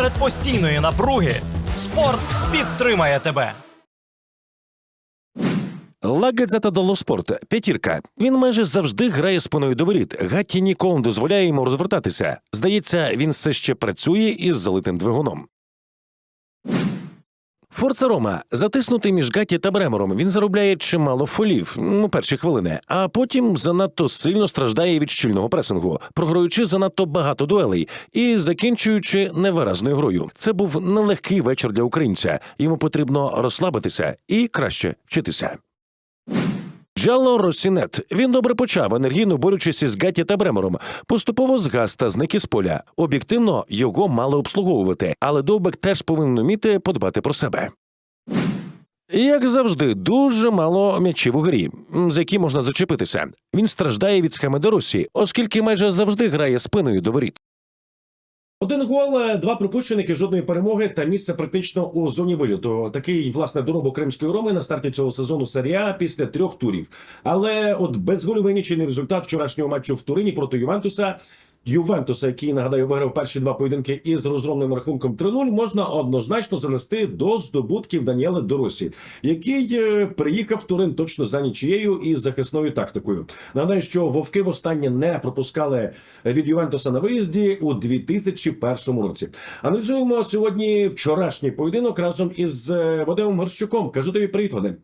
Серед постійної напруги спорт підтримає тебе. Ла Газета дело Спорт. П'ятірка. Він майже завжди грає спиною до воріт. Гатті ніколи не дозволяє йому розвертатися. Здається, він все ще працює із залитим двигуном. Форца Рома затиснутий між Гаті та Бремером. Він заробляє чимало фолів ну, перші хвилини, а потім занадто сильно страждає від щільного пресингу, програючи занадто багато дуелей і закінчуючи невиразною грою. Це був нелегкий вечір для українця. Йому потрібно розслабитися і краще вчитися. Джалло Росінет. Він добре почав, енергійно борючись із Гатті та Бремером. Поступово згас та зник із поля. Об'єктивно його мали обслуговувати, але Довбек теж повинен вміти подбати про себе. Як завжди, дуже мало м'ячів у грі, за які можна зачепитися. Він страждає від схеми Доросі, оскільки майже завжди грає спиною до воріт. Один гол, е, два пропущеники, жодної перемоги та місце практично у зоні виліту. Такий власне доробок кримської роми на старті цього сезону серія після трьох турів. Але от безгольовий нічийний результат вчорашнього матчу в Турині проти Ювентуса. Ювентуса, який нагадаю, виграв перші два поєдинки із розгромним рахунком 3-0, можна однозначно занести до здобутків Даніела Доросі, який е, приїхав в Турин точно за нічією і захисною тактикою. Нагадаю, що вовки востаннє не пропускали від Ювентуса на виїзді у 2001 році. Аналізуємо сьогодні вчорашній поєдинок разом із е, Вадимом Горщуком. Кажу тобі привіт, Вадим.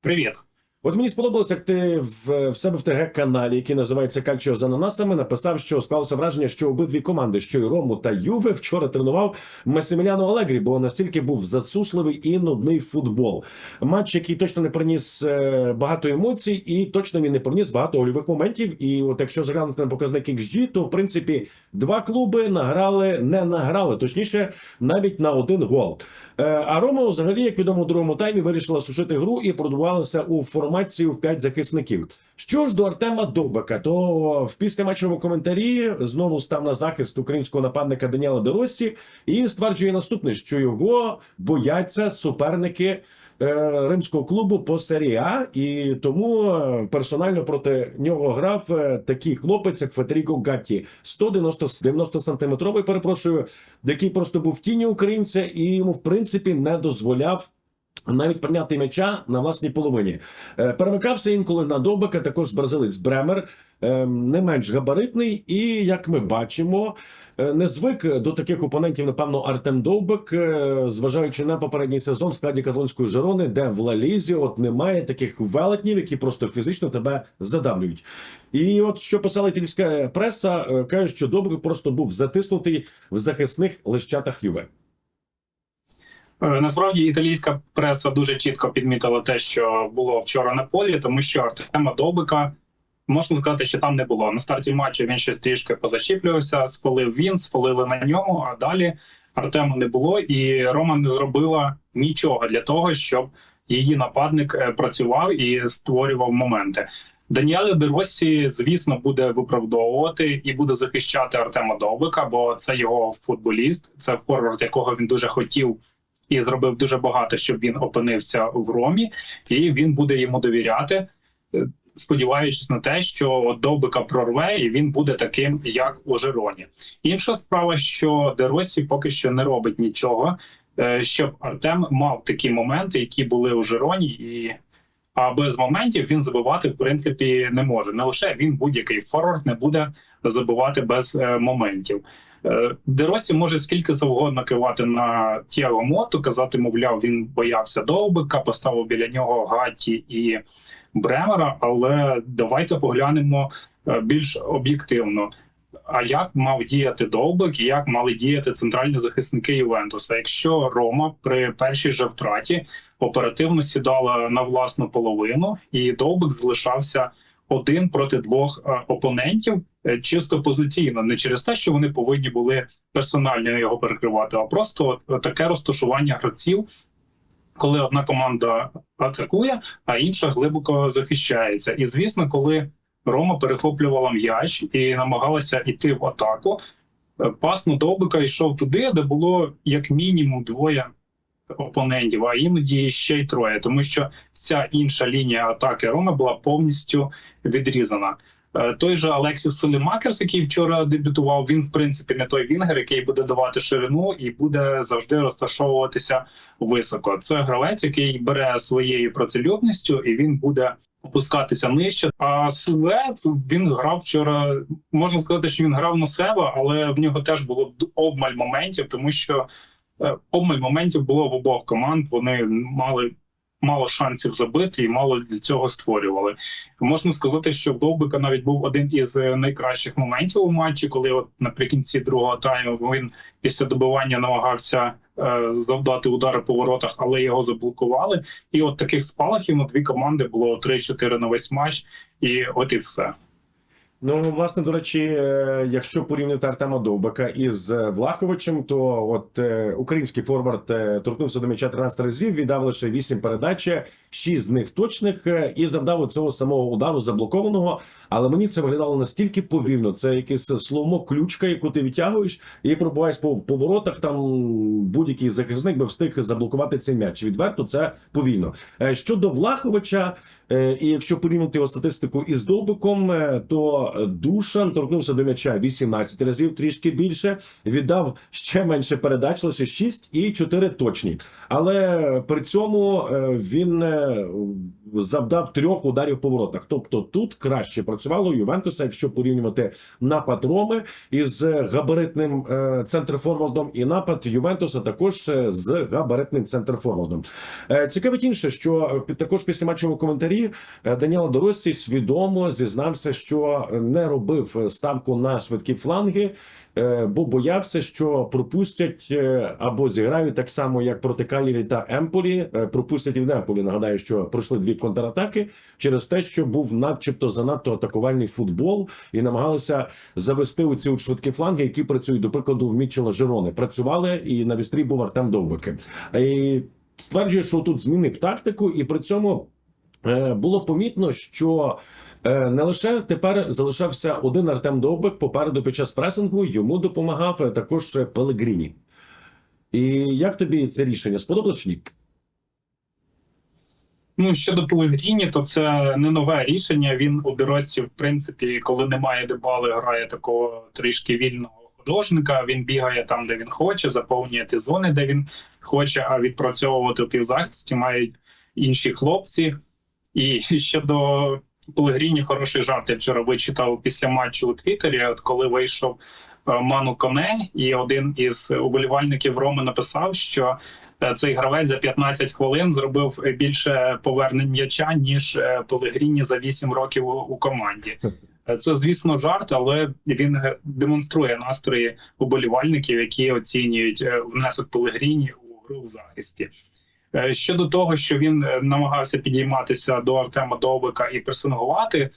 Привіт. От мені сподобалось, як ти в, в себе в ТГ каналі, який називається Кальчо з ананасами, написав, що склалося враження, що обидві команди, що й Рому та Юве, вчора тренував Месиміляно Алегрі, бо настільки був зацусливий і нудний футбол. Матч, який точно не приніс е, багато емоцій, і точно він не приніс багато гольових моментів. І от якщо заглянути на показник XG, то в принципі два клуби награли, не награли, точніше, навіть на один гол. Е, А Рома, взагалі, як відомо, у другому таймі вирішила сушити гру і продувалася у формацію в п'ять захисників. Що ж до Артема Довбека, то в післяматчевому коментарі знову став на захист українського нападника Даніела Доросі і стверджує наступне, що його бояться суперники е, римського клубу по серії А, і тому е, персонально проти нього грав е, такий хлопець, як Федеріко Гатті, 190 90 сантиметровий, перепрошую, який просто був в тіні українця і йому в принципі не дозволяв. Навіть прийняти м'яча на власній половині Е, перемикався інколи на Довбека, також бразилець Бремер, е, не менш габаритний, і як ми бачимо, е, не звик до таких опонентів, напевно, Артем Довбек, е, зважаючи на попередній сезон в складі каталонської Жерони, де в Лалізі от немає таких велетнів, які просто фізично тебе задавлюють. І от що писала італійська преса, каже, що Довбек просто був затиснутий в захисних лищатах Юве. Е, Насправді італійська преса дуже чітко підмітила те, що було вчора на полі, тому що Артема Довбика можна сказати, що там не було. На старті матчу він ще трішки позачіплювався, спалив він, спалили на ньому. А далі Артема не було, і Рома не зробила нічого для того, щоб її нападник е, працював і створював моменти. Даніеле Деросі, звісно, буде виправдовувати і буде захищати Артема Довбика, бо це його футболіст, це форвард, якого він дуже хотів і зробив дуже багато, щоб він опинився в Ромі, і він буде йому довіряти, е, сподіваючись на те, що Довбика прорве, і він буде таким, як у Жероні. Інша справа, що Деросі поки що не робить нічого, е, щоб Артем мав такі моменти, які були у Жероні, і а без моментів він забивати в принципі не може. Не лише він будь-який форвард не буде забивати без е, моментів. Е, Деросі може скільки завгодно кивати на Тіаго Моту, казати, мовляв, він боявся довбика, поставив біля нього Гаті і Бремера. Але давайте поглянемо е, більш об'єктивно. А як мав діяти довбик і як мали діяти центральні захисники Ювентуса? Якщо Рома при першій же втраті оперативно сідала на власну половину, і довбик залишався один проти двох е, опонентів е, чисто позиційно, не через те, що вони повинні були персонально його перекривати, а просто таке розташування гравців. Коли одна команда атакує, а інша глибоко захищається. І звісно, коли Рома перехоплювала м'яч і намагалася йти в атаку, е, пас на Довбика йшов туди, де було як мінімум двоє опонентів, а іноді ще й троє, тому що вся інша лінія атаки Роми була повністю відрізана. Е, Той же Алексіс Селемакерс, який вчора дебютував, він в принципі не той вінгер, який буде давати ширину і буде завжди розташовуватися високо. Це гравець, який бере своєю працелюбністю і він буде опускатися нижче. А Суле він грав вчора. Можна сказати, що він грав на себе, але в нього теж було обмаль моментів, тому що обмаль моментів було в обох команд. Вони мали мало шансів забити і мало для цього створювали. Можна сказати, що Довбика навіть був один із е, найкращих моментів у матчі, коли от наприкінці другого тайму він після добивання намагався е, завдати удари по воротах, але його заблокували. І от таких спалахів на дві команди було 3-4 на весь матч, і от і все. Ну, власне, до речі, е, якщо порівняти Артема Довбика із е, Влаховичем, то от е, український форвард торкнувся до м'яча 13 разів, віддав лише 8 передач, 6 з них точних, і завдав цього самого удару заблокованого. Але мені це виглядало настільки повільно. Це якесь словмо ключка, яку ти відтягуєш і пробуваєш по поворотах. Там будь-який захисник би встиг заблокувати цей м'яч. Відверто це повільно. Щодо Влаховича, І якщо порівняти його статистику із Довбиком, е, то Душан торкнувся до м'яча 18 разів, трішки більше. Віддав ще менше передач, лише 6 і 4 точні. Але при цьому е, він е, завдав трьох ударів по воротах. Тобто тут краще працювало Ювентуса, якщо порівнювати напад Роми із габаритним е, центрфорвардом, і напад Ювентуса також е, з габаритним центрфорвардом. Е, Цікавить інше, що е, також після матчовому коментарі е, Даніела Доросі свідомо зізнався, що не робив ставку на швидкі фланги, е, бо боявся, що пропустять е, або зіграють так само, як проти Калірі та Емполі. Е, Пропустять і в Неаполі. Нагадаю, що пройшли дві контратаки через те, що був начебто занадто атакувальний футбол, і намагалися завести у ці швидкі фланги, які працюють до прикладу в Мічела Жерони. Працювали і на вістрі був Артем Довбики. І стверджує, що тут змінив тактику, і при цьому було помітно, що е, не лише тепер залишався один Артем Довбик попереду під час пресингу, йому допомагав е, також е, Пелегріні. І як тобі це рішення сподобалось ні? Ну щодо Пелегріні, то це не нове рішення. Він у доросці, в принципі, коли немає дебали, грає такого трішки вільного художника. Він бігає там, де він хоче, заповнює ті зони, де він хоче, а відпрацьовувати півзахисті мають інші хлопці. І щодо Пелегріні, хороший жарт. Я вчора вичитав після матчу у Твіттері, от коли вийшов е, Ману Коне, і один із уболівальників Роми написав, що е, цей гравець за 15 хвилин зробив більше повернень м'яча, ніж Пелегріні за 8 років у- команді. Е, Це, звісно, жарт, але він демонструє настрої уболівальників, які оцінюють внесок Пелегріні у гру в захисті. Е, Щодо того, що він е, намагався підійматися до Артема Довбика і пресингувати,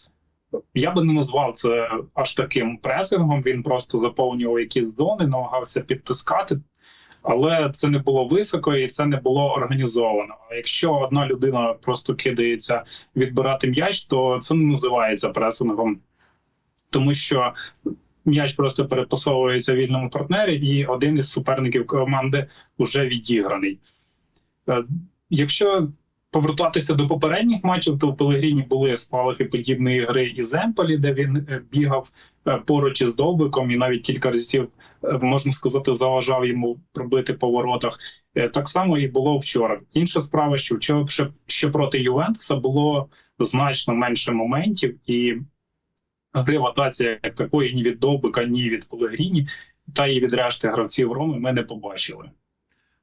я би не назвав це аж таким пресингом. Він просто заповнював якісь зони, намагався підтискати, але це не було високо і це не було організовано. Якщо одна людина просто кидається відбирати м'яч, то це не називається пресингом, тому що м'яч просто перепасовується вільному партнері, і один із суперників команди вже відіграний. Е, Якщо повертатися до попередніх матчів, то у Пелегріні були спалахи подібної гри із Емполі, де він е, бігав е, поруч із Довбиком і навіть кілька разів, можна сказати, заважав йому пробити по воротах. Так само і було вчора. Інша справа, що вчора що, проти Ювентуса було значно менше моментів, і гри в атаці як такої ні від Довбика, ні від Пелегріні, та і від решти гравців Роми ми не побачили.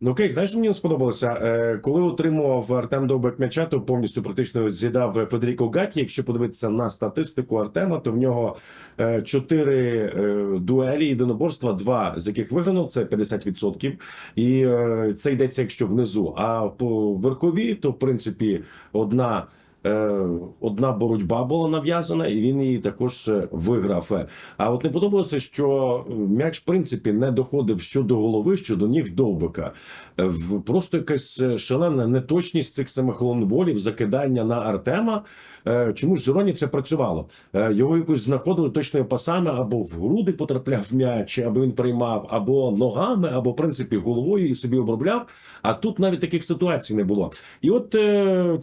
Ну окей, знаєш, мені сподобалося? Е, коли отримував Артем Довбек м'яча, то повністю практично з'їдав Федеріко Гаті. Якщо подивитися на статистику Артема, то в нього е, чотири е, дуелі єдиноборства, два з яких виграно, це 50%. І це йдеться, якщо внизу. А по верхові, то в принципі одна. Е, Одна боротьба була нав'язана, і він її також е, виграв. Е, А от не подобалося, що м'яч в принципі не доходив що до голови, що до ніг довбика. Просто якась шалена неточність цих самих лонгболів, закидання на Артема. Чомусь Жироні це працювало. Його якось знаходили точними пасами, або в груди потрапляв м'яч, або він приймав, або ногами, або в принципі головою і собі обробляв. А тут навіть таких ситуацій не було. І от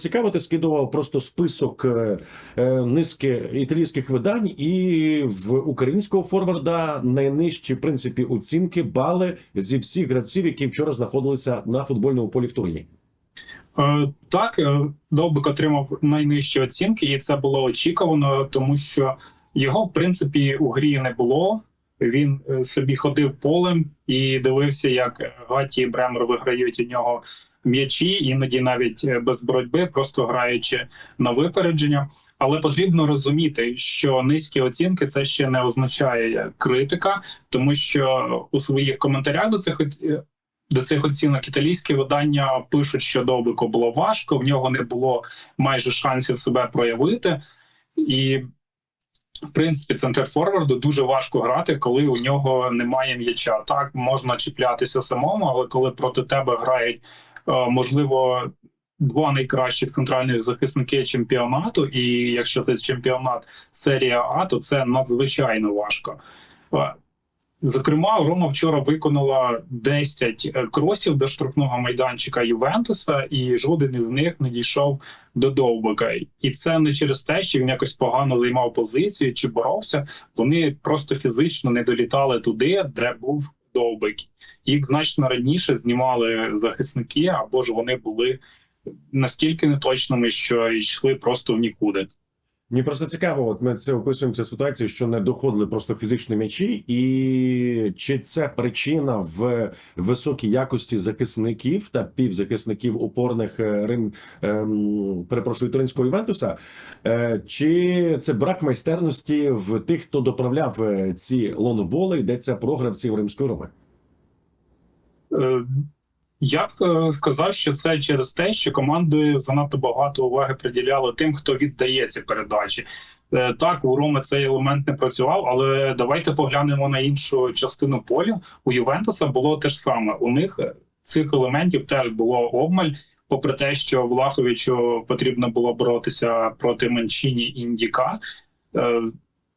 цікаво, ти скидував просто просто список е, е, низки італійських видань, і в українського форварда найнижчі в принципі оцінки бали зі всіх гравців, які вчора знаходилися на футбольному полі в Турині. Е, Так, Довбик отримав найнижчі оцінки, і це було очікувано, тому що його, в принципі, у грі не було. Він собі ходив полем і дивився, як Гаті і Бремер виграють у нього м'ячі, іноді навіть е, без боротьби, просто граючи на випередження. Але потрібно розуміти, що низькі оцінки це ще не означає критика, тому що у своїх коментарях до цих е, до цих оцінок італійські видання пишуть, що Довбику було важко, в нього не було майже шансів себе проявити. І, в принципі, центр форварду дуже важко грати, коли у нього немає м'яча. Так можна чіплятися самому, але коли проти тебе грають, е, можливо, два найкращих центральних захисники чемпіонату, і якщо це чемпіонат серія А, то це надзвичайно важко. Е, Зокрема, Рома вчора виконала 10 кросів до штрафного майданчика Ювентуса, і жоден із них не дійшов до Довбика. І це не через те, що він якось погано займав позицію чи боровся. Вони просто фізично не долітали туди, де був Довбик. Їх значно раніше знімали захисники, або ж вони були настільки неточними, що йшли просто в нікуди. Мені просто цікаво, от ми це описуємо цю ситуацію, що не доходили просто фізично м'ячі, і чи це причина в високій якості захисників та півзахисників опорних е, Рим, ем, перепрошую, Туринського Івентуса, е, чи це брак майстерності в тих, хто доправляв е, ці лоноболи, йдеться про гравців римської роми? Я б е, сказав, що це через те, що команди занадто багато уваги приділяли тим, хто віддає ці передачі. Е, Так, у Роми цей елемент не працював, але давайте поглянемо на іншу частину поля. У Ювентуса було те ж саме. У них е, цих елементів теж було обмаль. Попри те, що Влаховичу потрібно було боротися проти Манчині Індіка,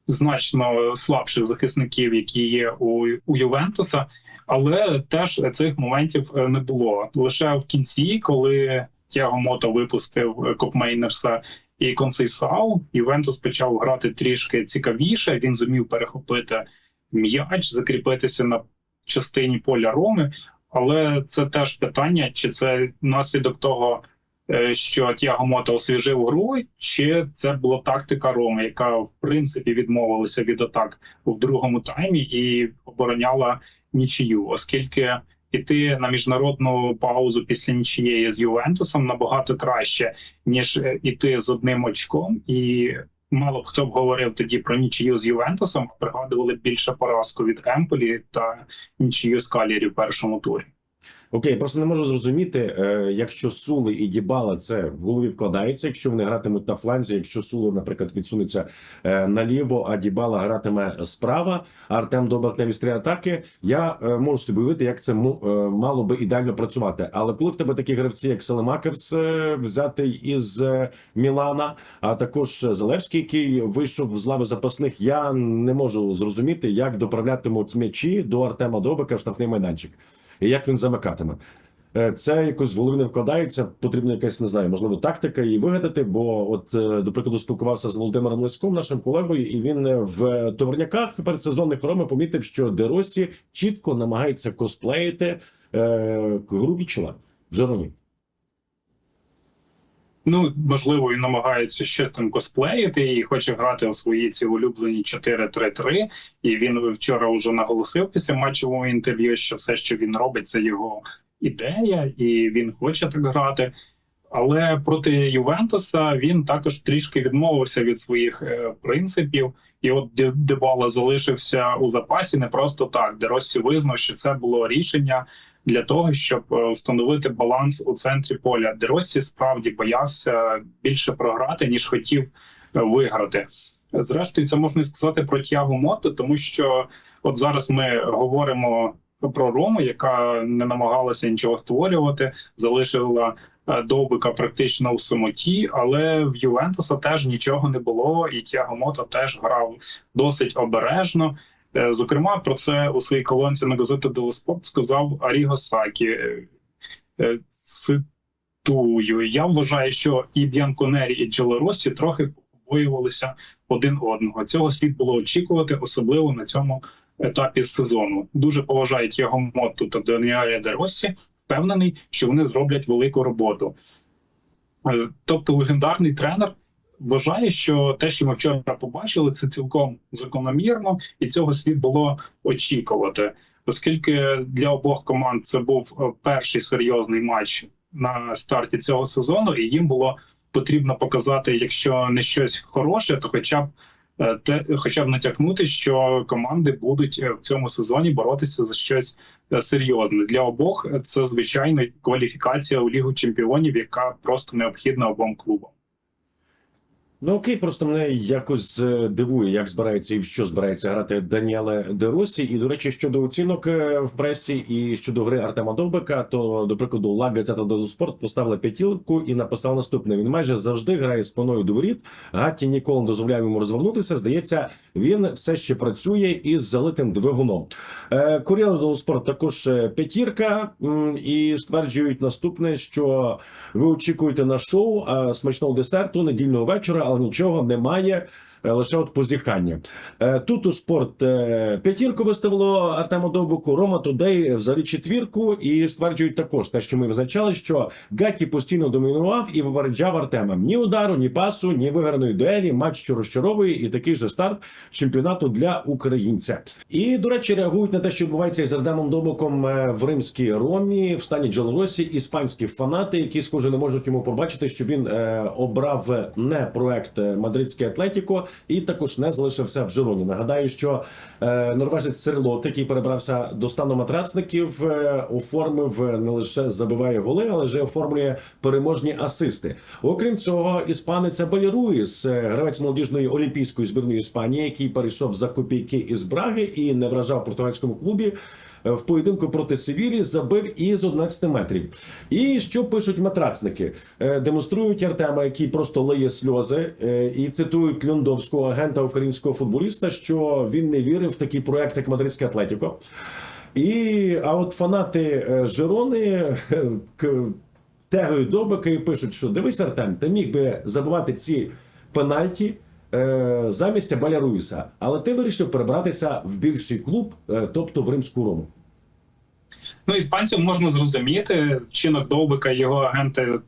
значно слабших захисників, які є у, у Ювентуса, але теж цих моментів е, не було. Лише в кінці, коли Тяго Мото випустив е, Копмейнерса і Консейсау, Ювентус почав грати трішки цікавіше. Він зумів перехопити м'яч, закріпитися на частині поля Роми. Але це теж питання, чи це наслідок того, що Тяго Мото освіжив гру, чи це була тактика Роми, яка в принципі відмовилася від атак в другому таймі і обороняла нічию, оскільки іти на міжнародну паузу після нічієї з Ювентусом набагато краще, ніж е, іти з одним очком. І мало б хто б говорив тоді про нічию з Ювентусом, пригадували більше поразку від Емполі та нічию з Калірі в першому турі. Окей, просто не можу зрозуміти, е, якщо Сули і Дібала це в голові вкладається, якщо вони гратимуть на фланзі, якщо Сули, наприклад, відсунеться е, наліво, а Дібала гратиме справа, а Артем Добак на вістрі атаки. Я е, можу собі уявити, як це мало би ідеально працювати. Але коли в тебе такі гравці, як Селемакерс, взятий із Мілана, а також Залевський, який вийшов з лави запасних, я не можу зрозуміти, як доправлятимуть м'ячі до Артема Добика в штрафний майданчик і як він замикатиме. Е, Це якось в голові не вкладається. Потрібна якась не знаю, можливо, тактика її вигадати. Бо, от е, до прикладу, спілкувався з Володимиром Леськом, нашим колегою, і він е, в товарняках передсезонних Роми помітив, що Деросі чітко намагається косплеїти е, гру в Жероні. Ну, можливо, він намагається ще там косплеїти і хоче грати у свої ці улюблені 4-3-3. І він вчора вже наголосив після матчового інтерв'ю, що все, що він робить, це його ідея, і він хоче так грати. Але проти Ювентуса він також трішки відмовився від своїх е, принципів. І от Дебала залишився у запасі не просто так. Деросі визнав, що це було рішення для того, щоб е, встановити баланс у центрі поля. Деросі справді боявся більше програти, ніж хотів е, виграти. Зрештою, це можна сказати про Тягу Мото, тому що от зараз ми говоримо про Рому, яка не намагалася нічого створювати, залишила е, Довбика практично в самоті, але в Ювентуса теж нічого не було, і Тяго Мото теж грав досить обережно. Е, Зокрема, про це у своїй колонці на газети Дело Спорт сказав Аріго Сакі. Е, е, ц- коментую. Я вважаю, що і Б'янконері, і Джелеросі трохи побоювалися один одного. Цього слід було очікувати, особливо на цьому етапі сезону. Дуже поважають його моту та Даніеля Деросі. Впевнений, що вони зроблять велику роботу. Тобто, легендарний тренер вважає, що те, що ми вчора побачили, це цілком закономірно, і цього слід було очікувати, оскільки для обох команд це був е, перший серйозний матч на старті цього сезону, і їм було потрібно показати, якщо не щось хороше, то хоча б е, те, хоча б натякнути, що команди будуть е, в цьому сезоні боротися за щось серйозне для обох. Це звичайно кваліфікація у лігу чемпіонів, яка просто необхідна обом клубам. Ну окей, просто мене якось е, дивує, як збирається і в що збирається грати Даніеле Деросі. І до речі, щодо оцінок е, в пресі і щодо гри Артема Довбика, то до прикладу Ла Газета дело Спорт поставила п'ятілку і написав наступне: він майже завжди грає спиною до воріт. Гатті ніколи не дозволяє йому розвернутися. Здається, він все ще працює із залитим двигуном. Е, Кур'єр дело Спорт також п'ятірка і стверджують наступне, що ви очікуєте на шоу смачного десерту недільного вечора, але нічого немає. Е, Лише от позіхання. Е, Тут у спорт е, п'ятірку виставило Артема Довбуку, Рома Тудей взагалі четвірку, і стверджують також те, що ми визначали, що Гаті постійно домінував і випереджав Артема. Ні удару, ні пасу, ні виграної дуелі, матч що розчаровує, і такий же старт чемпіонату для українця. І до речі, реагують на те, що відбувається із Артемом Довбуком в римській Ромі, в стані Джелоросі, іспанські фанати, які схоже не можуть йому побачити, що він е, обрав не проект Мадридське Атлетіко і також не залишився в Жироні. Нагадаю, що е, норвежець Церлот, який перебрався до стану матрацників, е, оформив е, не лише забиває голи, але вже оформлює переможні асисти. Окрім цього, іспанець Абель Руїс, е, гравець молодіжної олімпійської збірної Іспанії, який перейшов за копійки із Браги і не вражав португальському клубі. Е, В поєдинку проти Севілі забив із 11 метрів. І що пишуть матрацники? Е, Демонструють Артема, який просто лиє сльози, е, і цитують льондовського агента українського футболіста, що він не вірив в такий проект, як Мадридське Атлетіко. І а от фанати Жирони к- тегають Довбика і пишуть, що дивись, Артем, ти міг би забивати ці пенальті замість Абеля Руїса, але ти вирішив перебратися в більший клуб, е, тобто в римську рому. Ну, іспанців можна зрозуміти. Вчинок Довбика його агенти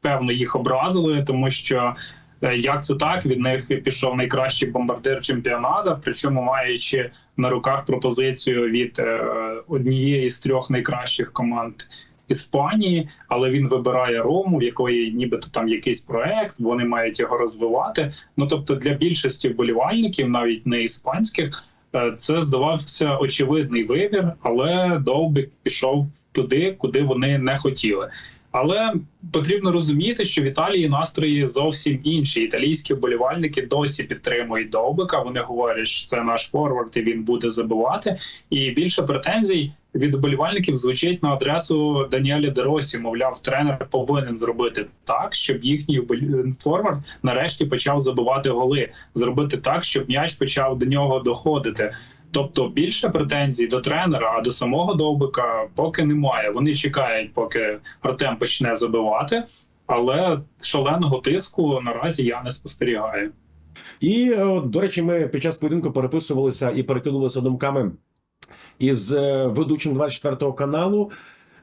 певно їх образили, тому що е, як це так? Від них пішов найкращий бомбардир чемпіонату, причому маючи на руках пропозицію від е, однієї з трьох найкращих команд. Іспанії, але він вибирає Рому, в якої нібито там якийсь проект, вони мають його розвивати. Ну тобто для більшості вболівальників, навіть не іспанських, е, це здавався очевидний вибір, але Довбик пішов туди, куди вони не хотіли. Але потрібно розуміти, що в Італії настрої зовсім інші. Італійські вболівальники досі підтримують Довбика. Вони говорять, що це наш форвард, і він буде забивати. І більше претензій від вболівальників звучить на адресу Даніеля Деросі. Мовляв, тренер повинен зробити так, щоб їхній форвард нарешті почав забивати голи, зробити так, щоб м'яч почав до нього доходити. Тобто більше претензій до тренера, а до самого Довбика поки немає. Вони чекають, поки Артем почне забивати, але шаленого тиску наразі я не спостерігаю. І е, до речі, ми під час поєдинку переписувалися і перекидувалися думками із е, ведучим 24 каналу.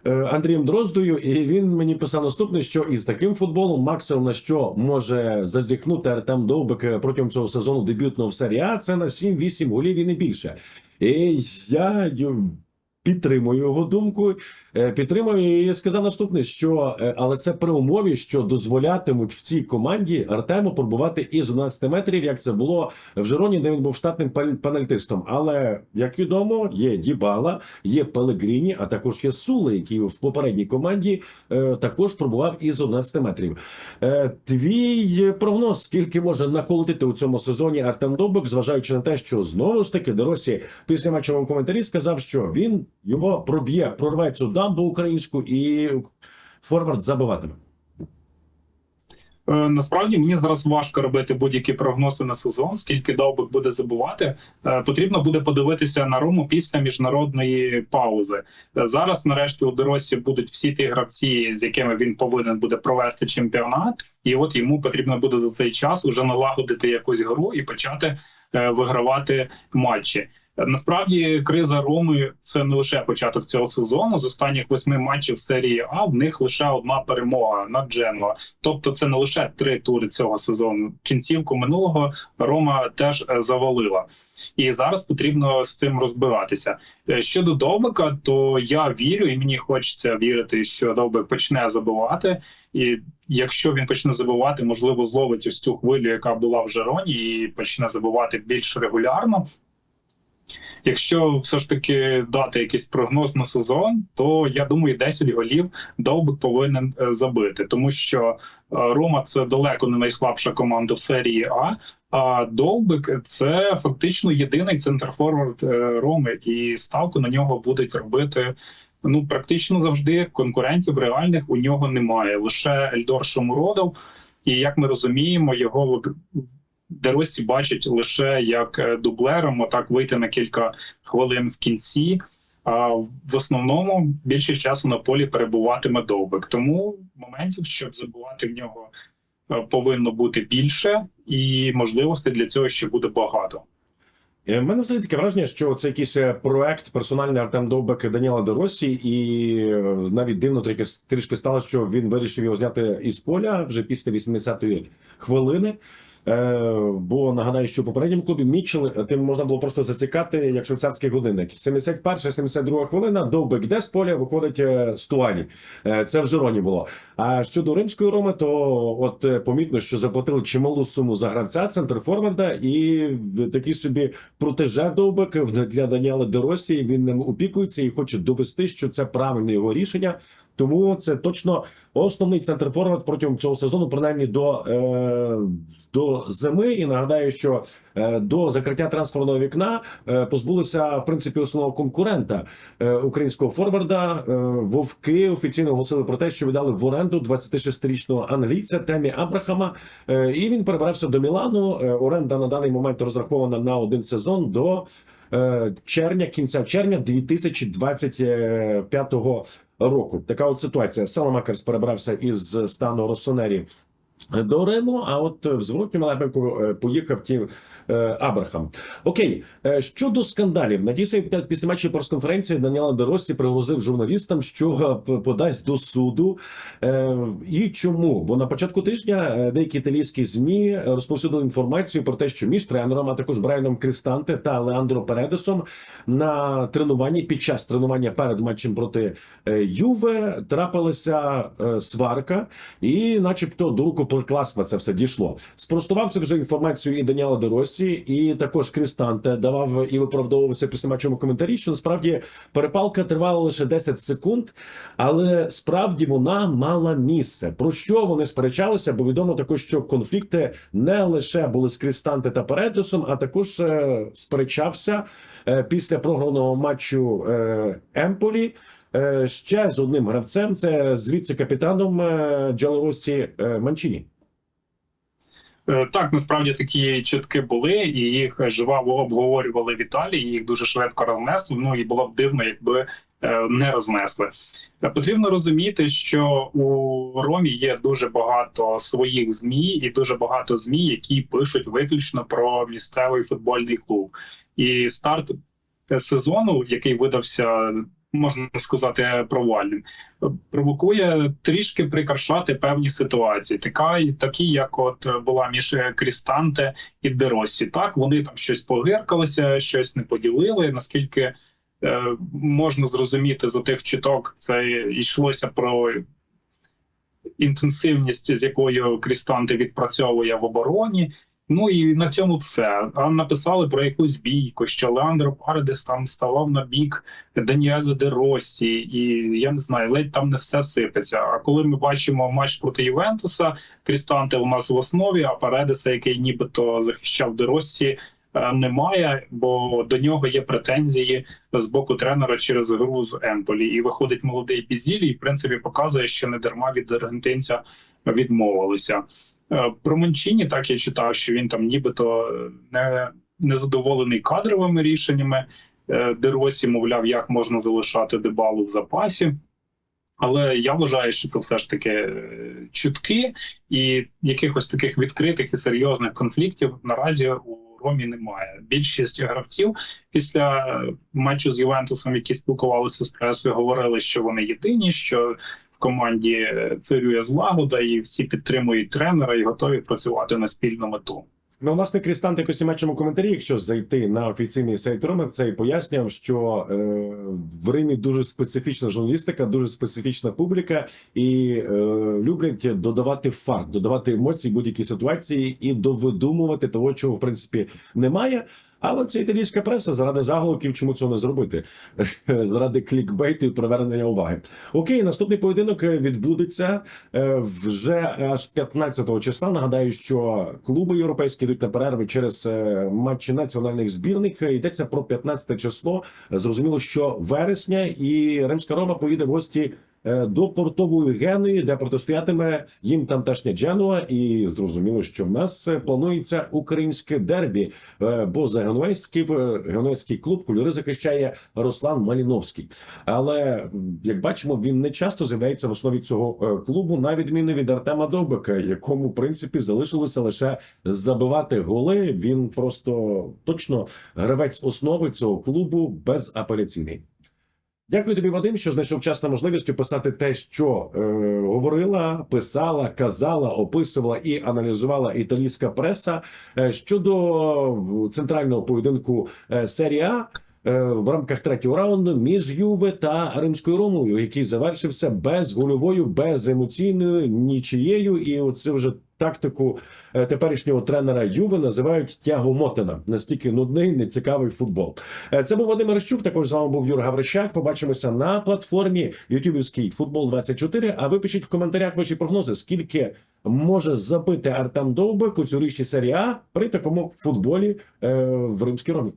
Е, Андрієм Дроздою, і він мені писав наступне, що із таким футболом максимум на що може зазіхнути Артем Довбик е, протягом цього сезону дебютного в серії А, це на 7-8 голів і не більше. І я підтримую його думку. Е, Підтримую і сказав наступне, що е, але це при умові, що дозволятимуть в цій команді Артему пробувати із 11 метрів, як це було в Жироні, де він був штатним пен- пенальтистом. Але як відомо, є Дібала, є Пелегріні, а також є Сули, який в попередній команді е, також пробував із 11 метрів. Твій прогноз, скільки може наколотити у цьому сезоні Артем Довбик, зважаючи на те, що знову ж таки Деросі після матчовому коментарі сказав, що він його проб'є, прорве цю дамбу українську і форвард забиватиме. Е, Насправді мені зараз важко робити будь-які прогнози на сезон, скільки довбик буде забувати. Е, Потрібно буде подивитися на Рому після міжнародної паузи. Е, Зараз, нарешті, у доросі будуть всі ті гравці, з якими він повинен буде провести чемпіонат, і от йому потрібно буде за цей час уже налагодити якусь гру і почати вигравати матчі. Насправді криза Роми це не лише початок цього сезону. З останніх восьми матчів серії А в них лише одна перемога над Дженуа. Тобто, це не лише три тури цього сезону. Кінцівку минулого Рома теж е, завалила, і зараз потрібно з цим розбиратися. Е, Щодо Довбика, то я вірю, і мені хочеться вірити, що Довбик почне забивати. І якщо він почне забивати, можливо, зловить ось цю хвилю, яка була в Жероні, і почне забивати більш регулярно. Якщо все ж таки дати якийсь прогноз на сезон, то я думаю, 10 голів Довбик повинен е, забити, тому що е, Рома це далеко не найслабша команда в серії А. А Довбик це фактично єдиний центрфорвард е, Роми, і ставку на нього будуть робити. Ну, практично завжди конкурентів реальних у нього немає. Лише Ельдор Шомуродов, і як ми розуміємо, його Деросі бачить лише як е, дублером, отак вийти на кілька хвилин в кінці. А в основному більшість часу на полі перебуватиме довбик. Тому моментів, щоб забувати в нього, е, повинно бути більше, і можливостей для цього ще буде багато. Е, В мене взагалі таке враження, що це якийсь е, проект персональний Артем Довбек і Даніела Доросі, і е, навіть дивно трішки, трішки стало, що він вирішив його зняти із поля вже після 80-ї хвилини. Е, бо нагадаю, що в попередньому клубі Мітчел е, тим можна було просто зацікати як швейцарський годинник. 71-72 хвилина, Довбек йде з поля, виходить е, Стуані. Це в Жироні було. А щодо римської роми, то от помітно, що заплатили чималу суму за гравця центрфорварда, і такий собі протеже Довбек в- для Даніела Доросі. Він ним опікується і хоче довести, що це правильне його рішення. Тому це точно основний центрфорвард протягом цього сезону, принаймні до, е, до зими. І нагадаю, що е, до закриття трансферного вікна е, позбулися в принципі основного конкурента е, українського форварда. Е, Вовки офіційно оголосили про те, що віддали в оренду 26-річного англійця Темі Абрахама. Е, і він перебрався до Мілану. Е, оренда на даний момент розрахована на один сезон до е, червня, кінця червня 2025 року. Така от ситуація. Саламакерс перебрався із стану Росонері до Риму, а от в зворотньому напрямку е, поїхав ті е, Абрахам. Окей, е, щодо скандалів, на самій після матчі прес-конференції Даніела Доросі пригрозив журналістам, що е, подасть до суду. Е, І чому? Бо на початку тижня е, деякі італійські змі розповсюдили інформацію про те, що між тренером, а також Брайаном Кристанте та Леандро Передесом на тренуванні під час тренування перед матчем проти е, Юве трапилася е, сварка, і, начебто, до рукоприкладства це все дійшло. Спростував це вже інформацію і Даніела Доросі, і також Крістанте давав і виправдовувався після матчому коментарі, що насправді перепалка тривала лише 10 секунд, але справді вона мала місце. Про що вони сперечалися? Бо відомо також, що конфлікти не лише були з Крістанте та Передосом, а також е, сперечався е, після програного матчу е, Емполі. Е, ще з одним гравцем. Це звідси капітаном е, Джалеросі е, Манчині. Так, насправді такі чутки були, і їх жваво обговорювали в Італії. Їх дуже швидко рознесли. Ну і було б дивно, якби не рознесли. Потрібно розуміти, що у Ромі є дуже багато своїх змі, і дуже багато змі, які пишуть виключно про місцевий футбольний клуб. І старт сезону, який видався. Можна сказати провальним, провокує трішки прикрашати певні ситуації, така такі, як от була між Крістанте і Деросі. Так вони там щось погиркалися, щось не поділили. Наскільки е, можна зрозуміти за тих чуток, це йшлося про інтенсивність, з якою Крістанте відпрацьовує в обороні. Ну і на цьому все. А написали про якусь бійку, що Леандро Паредес там ставав на бік Даніеля де Росі, і я не знаю, ледь там не все сипеться. А коли ми бачимо матч проти Ювентуса, Крістанте у нас в основі, а Паредеса, який нібито захищав де Росі, е, немає, бо до нього є претензії з боку тренера через гру з Емполі. І виходить молодий Пізілі, і в принципі показує, що не дарма від аргентинця відмовилися. Е, Про Мончині так я читав, що він там нібито е, не, задоволений кадровими рішеннями. Е, Деросі, мовляв, як можна залишати дебалу в запасі. Але я вважаю, що це все ж таки чутки, і якихось таких відкритих і серйозних конфліктів наразі у Ромі немає. Більшість гравців після матчу з Ювентусом, які спілкувалися з пресою, говорили, що вони єдині, що в команді е, царює злагода, і всі підтримують тренера і готові працювати на спільну мету. Ну, власне, Крістант якось у коментарі, якщо зайти на офіційний сайт Роми, це і пояснював, що е, в Римі дуже специфічна журналістика, дуже специфічна публіка, і е, люблять додавати факт, додавати емоції будь-які ситуації і довидумувати того, чого в принципі немає. Але це італійська преса заради заголовків, чому цього не зробити? заради клікбейту і привернення уваги. Окей, наступний поєдинок е, відбудеться е, вже аж 15-го числа. Нагадаю, що клуби європейські йдуть на перерви через е, матчі національних збірних. Йдеться про 15 число. Зрозуміло, що вересня і Римська Рома поїде в гості. Е, До портової Генуї, де протистоятиме їм тамтешня Дженуа, і зрозуміло, що в нас е, планується українське дербі, е, бо за генуезький е, клуб кольори захищає Руслан Маліновський. Але як бачимо, він не часто з'являється в основі цього клубу, на відміну від Артема Довбика, якому в принципі залишилося лише забивати голи. Він просто точно гравець основи цього клубу безапеляційний. Дякую тобі, Вадим, що знайшов час на можливість описати те, що е, говорила, писала, казала, описувала і аналізувала італійська преса е, щодо центрального поєдинку е, е, В рамках третього раунду між Юве та Римською Ромою, який завершився безгольовою, беземоційною нічією, і оце вже тактику е, теперішнього тренера Юве називають тягомотина. Настільки нудний, нецікавий футбол. Е, Це був Вадим Мерещук. Також з вами був Юр Гаврищак. Побачимося на платформі ютубівський футбол 24 А ви пишіть в коментарях ваші прогнози, скільки може забити Артем Довбик у цьогорічній серії А при такому футболі е, в Римській Ромі.